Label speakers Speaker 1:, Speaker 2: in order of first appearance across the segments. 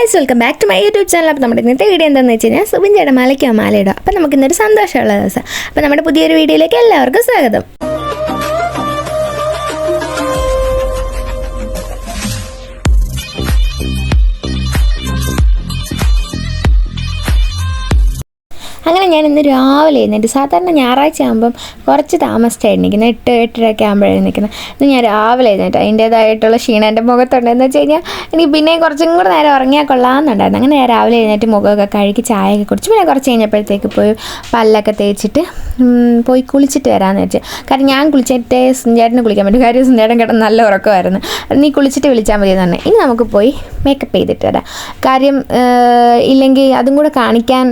Speaker 1: Guys welcome back to my YouTube channel അപ്പോൾ നമ്മുടെ ഇന്നത്തെ വീഡിയോ എന്താണെന്ന് വെച്ച് കഴിഞ്ഞാൽ സുബിൻ ചേട്ടൻ മലയ്ക്കോ മാലയിടോ അപ്പോൾ നമുക്ക് ഇന്നൊരു സന്തോഷമുള്ള ദിവസം. അപ്പോൾ നമ്മുടെ പുതിയൊരു വീഡിയോയിലേക്ക് എല്ലാവർക്കും സ്വാഗതം. ഞാൻ ഇന്ന് രാവിലെ എഴുന്നേറ്റ് സാധാരണ ഞായറാഴ്ച ആകുമ്പം കുറച്ച് താമസിച്ചാണ് എഴുന്നിക്കുന്നത് എട്ട് എട്ടരയൊക്കെ ആകുമ്പോഴാണ് എണീക്കുന്നത് ഇന്ന് ഞാൻ രാവിലെ എഴുന്നേറ്റ്. അതിന്റേതായിട്ടുള്ള ക്ഷീണം എന്റെ മുഖത്തുണ്ട്. എന്ന് വെച്ച് കഴിഞ്ഞാൽ എനിക്ക് പിന്നെ കുറച്ചും കൂടെ നേരം ഉറങ്ങിയാൽ കൊള്ളാമെന്നുണ്ടായിരുന്നു. അങ്ങനെ ഞാൻ രാവിലെ എഴുന്നേറ്റ് മുഖമൊക്കെ കഴുകി ചായയൊക്കെ കുടിച്ച് പിന്നെ കുറച്ച് കഴിഞ്ഞപ്പോഴത്തേക്ക് പോയി പല്ലൊക്കെ തേച്ചിട്ട് പോയി കുളിച്ചിട്ട് വരാമെന്ന് വെച്ച്. കാരണം ഞാൻ കുളിച്ചിട്ട് സുഞ്ചേട്ടന് കുളിക്കാൻ പറ്റും. കാര്യം സുഞ്ചേട്ടൻ കിടന്ന് നല്ല ഉറക്കമായിരുന്നു. നീ കുളിച്ചിട്ട് വിളിച്ചാൽ മതി എന്ന് പറഞ്ഞു. ഇനി നമുക്ക് പോയി മേക്കപ്പ് ചെയ്തിട്ട് വരാം. കാര്യം ഇല്ലെങ്കിൽ അതും കൂടെ കാണിക്കാൻ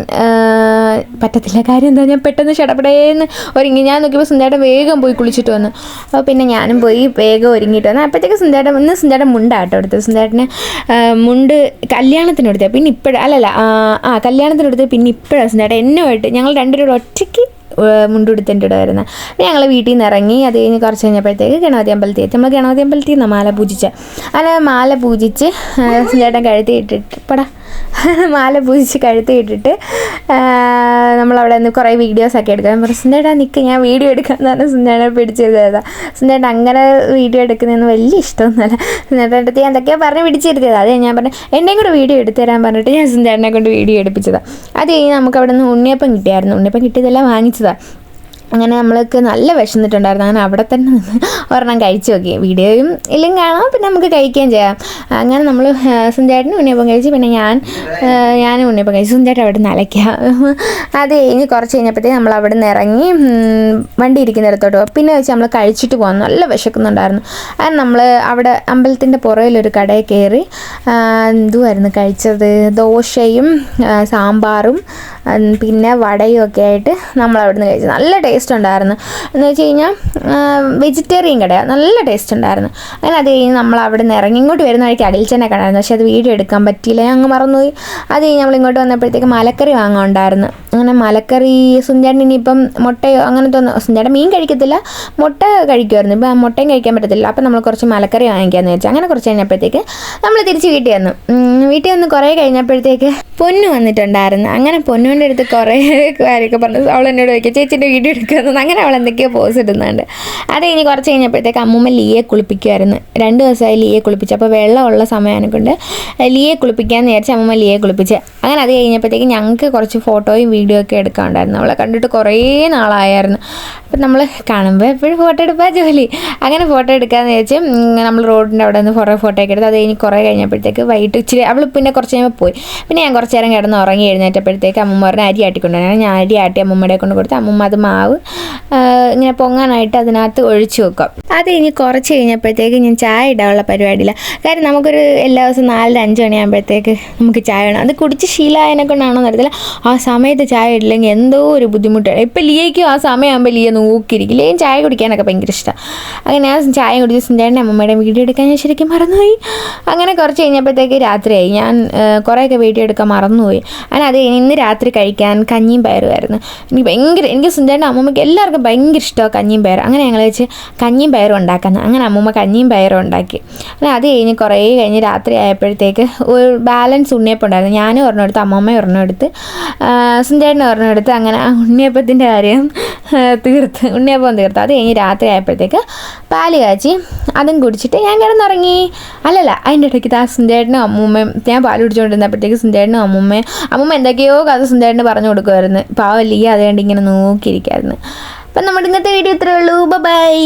Speaker 1: പറ്റത്തില്ല. കാര്യം എന്താ ഞാൻ പെട്ടെന്ന് ഷടപടേന്ന് ഒരുങ്ങി. ഞാൻ നോക്കിയപ്പോൾ സുന്ദരേട്ടൻ വേഗം പോയി കുളിച്ചിട്ട് വന്നു. അപ്പോൾ പിന്നെ ഞാനും പോയി വേഗം ഒരുങ്ങിയിട്ട് വന്നു. അപ്പോഴത്തേക്ക് സുന്ദരേട്ടൻ ഇന്ന് സുന്ദരേട്ടൻ മുണ്ടാട്ടോ എടുത്തത് സുന്ദരേട്ടന് ഏഹ്, മുണ്ട് കല്യാണത്തിന് എടുത്തത് പിന്നെ ഇപ്പോഴും അല്ലല്ല ആ കല്യാണത്തിന് എടുത്തത് പിന്നെ ഇപ്പോഴാണ് സുന്ദരേട്ടൻ എന്നുമായിട്ട് ഞങ്ങൾ രണ്ടുപേരും ഒറ്റയ്ക്ക് മുണ്ടുടുത്തിന്റെ ഇവിടെ വരുന്നത് ഞങ്ങൾ വീട്ടിൽ നിന്ന് ഇറങ്ങി. അത് കഴിഞ്ഞ് കുറച്ച് കഴിഞ്ഞപ്പോഴത്തേക്ക് ഗണപതി അമ്പലത്തിൽ എത്തി. നമ്മൾ ഗണപതി അമ്പലത്തിൽ നിന്ന് മാല പൂജിച്ച്? അങ്ങനെ മാല പൂജിച്ച് സുന്ദരേട്ടൻ കഴുത്തി ഇട്ടിട്ട് പടാ. മാല പൂജിച്ച് കഴുത്തി ഇട്ടിട്ട് നമ്മളവിടെ നിന്ന് കുറേ വീഡിയോസൊക്കെ എടുക്കാം. പറഞ്ഞു സുന്ദേട്ടാ നിൽക്ക് ഞാൻ വീഡിയോ എടുക്കാമെന്ന് പറഞ്ഞാൽ സുന്ദേട്ടനെ പിടിച്ചിരുത്തതാ സുന്ദേട്ട അങ്ങനെ വീഡിയോ എടുക്കുന്നതെന്ന് വലിയ ഇഷ്ടമൊന്നുമല്ല. സുന്ദേട്ടന്റെ അടുത്ത് എന്തൊക്കെയോ പറഞ്ഞ് പിടിച്ചിരുത്തിയതാണ് അത് ഞാൻ പറഞ്ഞു എന്റെയും കൂടെ വീഡിയോ എടുത്തു തരാൻ പറഞ്ഞിട്ട് ഞാൻ സുന്ദേട്ടനെ കൊണ്ട് വീഡിയോ എടുപ്പിച്ചതാണ് അത് കഴിഞ്ഞ് നമുക്ക് അവിടെ നിന്ന് ഉണ്ണിയപ്പം കിട്ടിയായിരുന്നു. ഉണ്ണിയപ്പം കിട്ടിയതെല്ലാം വാങ്ങിച്ചതാണ് അങ്ങനെ നമ്മൾക്ക് നല്ല വിശന്നിട്ടുണ്ടായിരുന്നു അങ്ങനെ അവിടെ തന്നെ ഒരെണ്ണം കഴിച്ചു നോക്കി. വീഡിയോയും ഇല്ലെങ്കിൽ കാണാം. പിന്നെ നമുക്ക് കഴിക്കുകയും ചെയ്യാം. അങ്ങനെ നമ്മൾ സുന്ദരേട്ടനും ഉണ്ണിയപ്പം കഴിച്ചു. പിന്നെ ഞാൻ ഞാനും ഉണ്ണിയപ്പം കഴിച്ചു. സുന്ദരേട്ടൻ അവിടെ നിന്ന് അലയ്ക്കാം. അത് കഴിഞ്ഞ് കുറച്ച് കഴിഞ്ഞപ്പോഴത്തേക്ക് നമ്മൾ അവിടെ നിന്ന് ഇറങ്ങി വണ്ടി ഇരിക്കുന്നിടത്തോട്ട് പിന്നെ വെച്ച് നമ്മൾ കഴിച്ചിട്ട് പോകാൻ നല്ല വിശക്കുന്നുണ്ടായിരുന്നു. അത് നമ്മൾ അവിടെ അമ്പലത്തിന്റെ പുറകിലൊരു കടയിൽ കയറി എന്തുമായിരുന്നു കഴിച്ചത്? ദോശയും സാമ്പാറും പിന്നെ വടയും ഒക്കെ ആയിട്ട് നമ്മൾ അവിടുന്ന് കഴിച്ചു. നല്ല ടേസ്റ്റ് ഉണ്ടായിരുന്നു. എന്ന് വെച്ച് കഴിഞ്ഞാൽ വെജിറ്റേറിയൻ കടയാണ് നല്ല ടേസ്റ്റ് ഉണ്ടായിരുന്നു. അങ്ങനെ അത് കഴിഞ്ഞ് നമ്മൾ അവിടെ നിന്ന് ഇറങ്ങി ഇങ്ങോട്ട് വരുന്ന വഴിക്ക് അടിൽച്ചനൊക്കെ കണ്ടായിരുന്നു. പക്ഷേ അത് വീഡിയോ എടുക്കാൻ പറ്റിയില്ല. അങ്ങ് മറന്നുപോയി. അത് കഴിഞ്ഞ് നമ്മൾ ഇങ്ങോട്ട് വന്നപ്പോഴത്തേക്ക് മലക്കറി വാങ്ങാൻ ഉണ്ടായിരുന്നു അങ്ങനെ മലക്കറി സുഞ്ചേട്ടൻ ഇനിയിപ്പം മുട്ടയോ അങ്ങനത്തെ ഒന്നും സുഞ്ചേട്ടൻ മീൻ കഴിക്കത്തില്ല. മുട്ട കഴിക്കുമായിരുന്നു ഇപ്പം മുട്ടയും കഴിക്കാൻ പറ്റത്തില്ല. അപ്പം നമ്മൾ കുറച്ച് മലക്കറി വാങ്ങിക്കാമെന്ന് വെച്ചാൽ അങ്ങനെ കുറച്ച് കഴിഞ്ഞപ്പോഴത്തേക്ക് നമ്മൾ തിരിച്ച് വീട്ടിൽ വന്നു. വീട്ടിൽ വന്ന് കുറേ കഴിഞ്ഞപ്പോഴത്തേക്ക് പൊന്നു വന്നിട്ടുണ്ടായിരുന്നു. അങ്ങനെ പൊന്നുവിന്റെ അടുത്ത് കുറേ കാര്യമൊക്കെ പറഞ്ഞു അവൾ എന്നോട് ചോദിക്കുക ചേച്ചിന്റെ വീഡിയോ എടുക്കുന്നത് അങ്ങനെ അവൾ എന്തൊക്കെയോ പോസ് ഇടുന്നുണ്ട്. അത് കഴിഞ്ഞ് കുറച്ച് കഴിഞ്ഞപ്പോഴത്തേക്ക് അമ്മൂമ്മ ലീയെ കുളിപ്പിക്കുമായിരുന്നു രണ്ട് ദിവസമായി ലീയെ കുളിപ്പിച്ചു. അപ്പോൾ വെള്ളമുള്ള സമയം കൊണ്ട് ലീയെ കുളിപ്പിക്കാമെന്ന് വിചാരിച്ച് അമ്മൂമ്മ ലീയെ കുളിപ്പിച്ച്. അങ്ങനെ അത് കഴിഞ്ഞപ്പോഴത്തേക്ക് ഞങ്ങൾക്ക് കുറച്ച് ഫോട്ടോയും വീഡിയോ ഒക്കെ എടുക്കാനുണ്ടായിരുന്നു. അവളെ കണ്ടിട്ട് കുറേ നാളായിരുന്നു അപ്പം നമ്മൾ കാണുമ്പോൾ എപ്പോഴും ഫോട്ടോ എടുപ്പാ ജോലി. അങ്ങനെ ഫോട്ടോ എടുക്കാമെന്ന് വിചാരിച്ച് നമ്മൾ റോഡിന്റെ അവിടെ നിന്ന് കുറേ ഫോട്ടോ ഒക്കെ എടുത്ത് അത് കഴിഞ്ഞ് കുറേ കഴിഞ്ഞപ്പോഴത്തേക്ക് വൈകിട്ട് ഇച്ചിരി അവൾ പിന്നെ കുറച്ച് കഴിയുമ്പോൾ പോയി. പിന്നെ ഞാൻ കുറച്ച് നേരം കിടന്ന് ഉറങ്ങി എഴുന്നേറ്റപ്പോഴത്തേക്ക് അമ്മൂമ്മ പറഞ്ഞ അരി ആട്ടിക്കൊണ്ടുവരാൻ ഞാൻ അരി ആട്ടി അമ്മൂമ്മയുടെ കൊണ്ട് കൊടുത്ത്. അമ്മൂമ്മ അത് മാവ് ഇങ്ങനെ പൊങ്ങാനായിട്ട് അതിനകത്ത് ഒഴിച്ചു വെക്കും. അത് ഇനി കുറച്ച് കഴിഞ്ഞപ്പോഴത്തേക്ക് ഞാൻ ചായ ഇടാനുള്ള പരിപാടിയില്ല. കാര്യം നമുക്കൊരു എല്ലാ ദിവസവും നാലര അഞ്ച് മണിയാകുമ്പോഴത്തേക്ക് നമുക്ക് ചായ വേണം. അത് കുടിച്ച് ശീലമായതിനെ കൊണ്ടാണോ അറിയത്തില്ല ആ സമയത്ത് ചായ ഇടില്ലെങ്കിൽ എന്തോ ഒരു ബുദ്ധിമുട്ടാണ്. ഇപ്പം ലിയയ്ക്കും ആ സമയമാകുമ്പോൾ ലിയ നോക്കിയിരിക്കും ലിയയും ചായ കുടിക്കാനൊക്കെ ഭയങ്കര ഇഷ്ടമാണ് അങ്ങനെ ഞാൻ ചായ കുടിച്ച് സുന്ദരന്റെ അമ്മമ്മയുടെ വീഡിയോ എടുക്കാൻ ഞാൻ ശരിക്കും മറന്നുപോയി. അങ്ങനെ കുറച്ച് കഴിഞ്ഞപ്പോഴത്തേക്ക് രാത്രിയായി. ഞാൻ കുറേയൊക്കെ വീഡിയോ എടുക്കാൻ മറന്നുപോയി. അങ്ങനെ അത് ഇന്ന് രാത്രി കഴിക്കാൻ കഞ്ഞിയും പയറുമായിരുന്നു എനിക്ക് ഭയങ്കര എനിക്ക് സുന്ദരന്റെ അമ്മമ്മയ്ക്ക് എല്ലാവർക്കും ഭയങ്കര ഇഷ്ടമാണ് കഞ്ഞിയും പയറും. അങ്ങനെ ഞങ്ങൾ വെച്ച് കഞ്ഞിയും പയറും ഉണ്ടാക്കുന്നത് അങ്ങനെ അമ്മമ്മ കഞ്ഞിയും പയറും ഉണ്ടാക്കി. അങ്ങനെ അത് കഴിഞ്ഞ് കുറേ കഴിഞ്ഞ് രാത്രി ആയപ്പോഴത്തേക്ക് ഒരു ബാലൻസ് ഉണ്ണിയപ്പം ഉണ്ടായിരുന്നു. ഞാനും ഒരെണ്ണം എടുത്ത് അമ്മമ്മ ഒരെണ്ണം എടുത്ത് സുന്ദരനും ഒരെണ്ണം എടുത്ത് അങ്ങനെ ഉണ്ണിയപ്പത്തിന്റെ കാര്യം തീർത്ത് ഉണ്ണിയപ്പം തീർത്ത്. അത് കഴിഞ്ഞ് രാത്രി ആയപ്പോഴത്തേക്ക് പാൽ കാച്ചി അതും കുടിച്ചിട്ട് ഞാൻ കിടന്നുറങ്ങി. അല്ലല്ല അതിന്റെ ഇടയ്ക്ക് ആ സുന്ദേട്ടനും അമ്മൂമ്മയും ഞാൻ പാൽ കുടിച്ചുകൊണ്ടിരുന്നപ്പോഴത്തേക്ക് സുന്ദേട്ടനും അമ്മൂമ്മയും അമ്മൂമ്മ എന്തൊക്കെയോ കഥ സുന്ദേട്ടന് പറഞ്ഞു കൊടുക്കുമായിരുന്നു. പാവല്ലേ അതുകൊണ്ട് ഇങ്ങനെ നോക്കിയിരിക്കായിരുന്നു. അപ്പം നമ്മുടെ ഇന്നത്തെ വീഡിയോ ഇത്രയേ ഉള്ളൂ. ബൈ